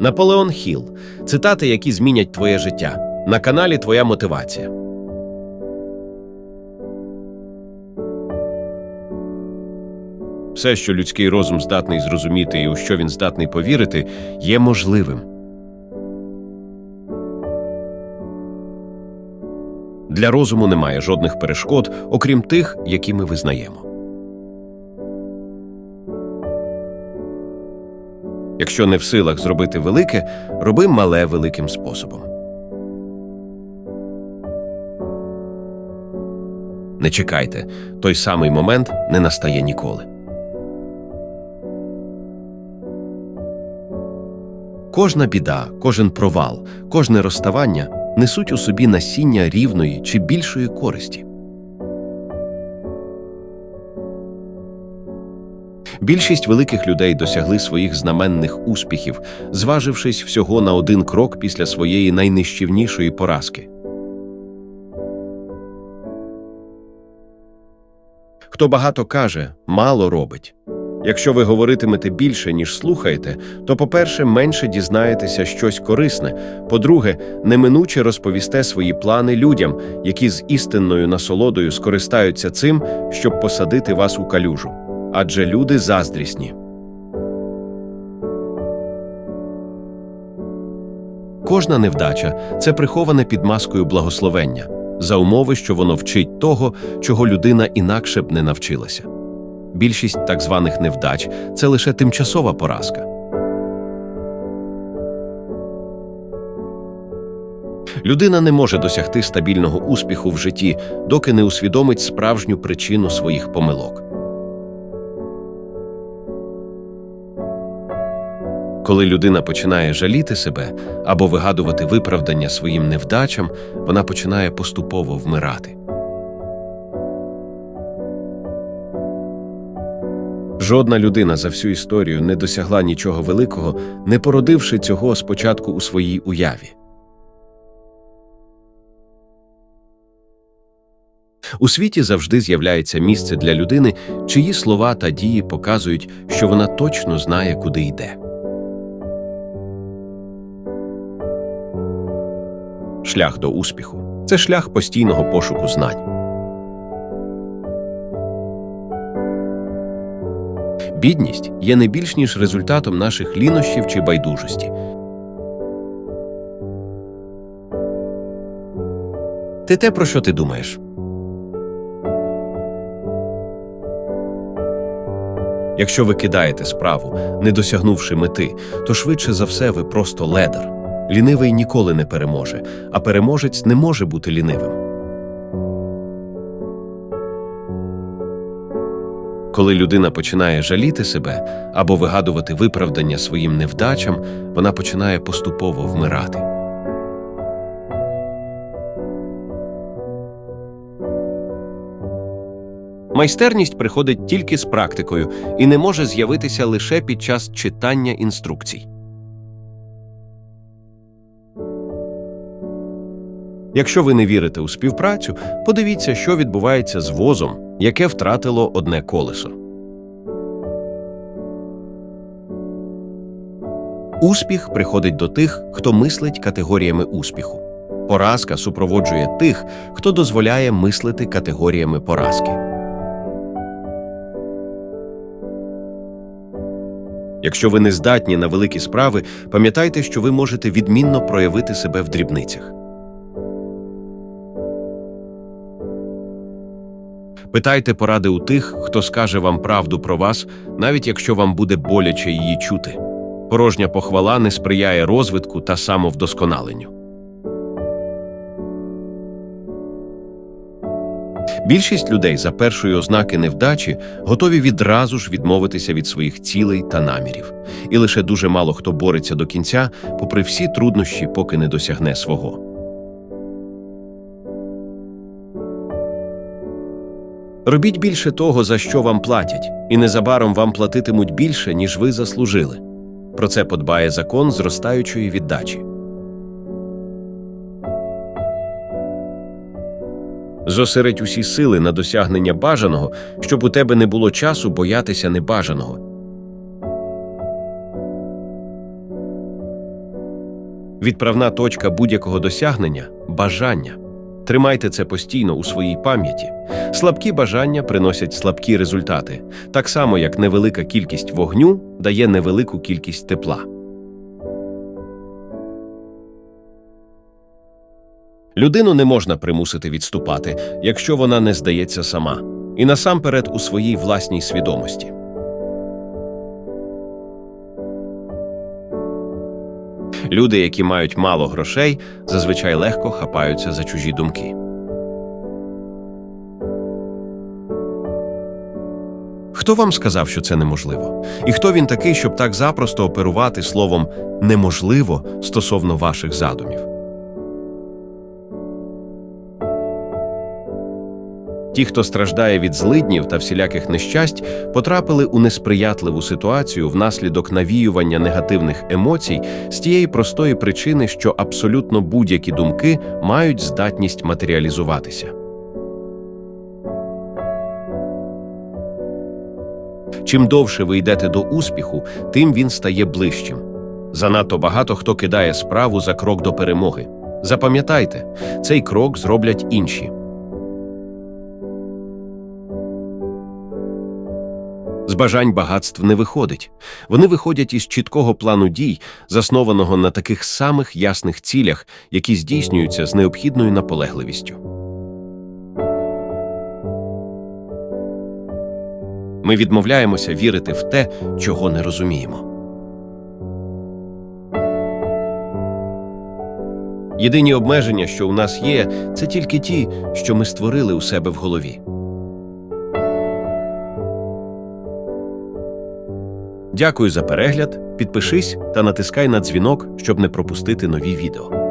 Наполеон Хіл. Цитати, які змінять твоє життя. На каналі Твоя мотивація. Все, що людський розум здатний зрозуміти і у що він здатний повірити, є можливим. Для розуму немає жодних перешкод, окрім тих, які ми визнаємо. Якщо не в силах зробити велике, роби мале великим способом. Не чекайте, той самий момент не настає ніколи. Кожна біда, кожен провал, кожне розставання несуть у собі насіння рівної чи більшої користі. Більшість великих людей досягли своїх знаменних успіхів, зважившись всього на один крок після своєї найнищівнішої поразки. Хто багато каже, мало робить. Якщо ви говоритимете більше, ніж слухаєте, то, по-перше, менше дізнаєтеся щось корисне, по-друге, неминуче розповісте свої плани людям, які з істинною насолодою скористаються цим, щоб посадити вас у калюжу. Адже люди заздрісні. Кожна невдача це приховане під маскою благословення, за умови, що воно вчить того, чого людина інакше б не навчилася. Більшість так званих невдач це лише тимчасова поразка. Людина не може досягти стабільного успіху в житті, доки не усвідомить справжню причину своїх помилок. Коли людина починає жаліти себе або вигадувати виправдання своїм невдачам, вона починає поступово вмирати. Жодна людина за всю історію не досягла нічого великого, не породивши цього спочатку у своїй уяві. У світі завжди з'являється місце для людини, чиї слова та дії показують, що вона точно знає, куди йде. Шлях до успіху це шлях постійного пошуку знань. Бідність є не більш ніж результатом наших лінощів чи байдужості. Ти те, про що ти думаєш? Якщо ви кидаєте справу, не досягнувши мети, то швидше за все ви просто ледар. Лінивий ніколи не переможе, а переможець не може бути лінивим. Коли людина починає жаліти себе або вигадувати виправдання своїм невдачам, вона починає поступово вмирати. Майстерність приходить тільки з практикою і не може з'явитися лише під час читання інструкцій. Якщо ви не вірите у співпрацю, подивіться, що відбувається з возом, яке втратило одне колесо. Успіх приходить до тих, хто мислить категоріями успіху. Поразка супроводжує тих, хто дозволяє мислити категоріями поразки. Якщо ви не здатні на великі справи, пам'ятайте, що ви можете відмінно проявити себе в дрібницях. Питайте поради у тих, хто скаже вам правду про вас, навіть якщо вам буде боляче її чути. Порожня похвала не сприяє розвитку та самовдосконаленню. Більшість людей за першої ознаки невдачі готові відразу ж відмовитися від своїх цілей та намірів, і лише дуже мало хто бореться до кінця, попри всі труднощі, поки не досягне свого. Робіть більше того, за що вам платять, і незабаром вам платитимуть більше, ніж ви заслужили. Про це подбає закон зростаючої віддачі. Зосередь усі сили на досягнення бажаного, щоб у тебе не було часу боятися небажаного. Відправна точка будь-якого досягнення бажання. Тримайте це постійно у своїй пам'яті. Слабкі бажання приносять слабкі результати, так само як невелика кількість вогню дає невелику кількість тепла. Людину не можна примусити відступати, якщо вона не здається сама, і насамперед у своїй власній свідомості. Люди, які мають мало грошей, зазвичай легко хапаються за чужі думки. Хто вам сказав, що це неможливо? І хто він такий, щоб так запросто оперувати словом неможливо стосовно ваших задумів? Ті, хто страждає від злиднів та всіляких нещасть, потрапили у несприятливу ситуацію внаслідок навіювання негативних емоцій з тієї простої причини, що абсолютно будь-які думки мають здатність матеріалізуватися. Чим довше ви йдете до успіху, тим він стає ближчим. Занадто багато хто кидає справу за крок до перемоги. Запам'ятайте, цей крок зроблять інші. З бажань багатств не виходить. Вони виходять із чіткого плану дій, заснованого на таких самих ясних цілях, які здійснюються з необхідною наполегливістю. Ми відмовляємося вірити в те, чого не розуміємо. Єдині обмеження, що у нас є, це тільки ті, що ми створили у себе в голові. Дякую за перегляд. Підпишись та натискай на дзвінок, щоб не пропустити нові відео.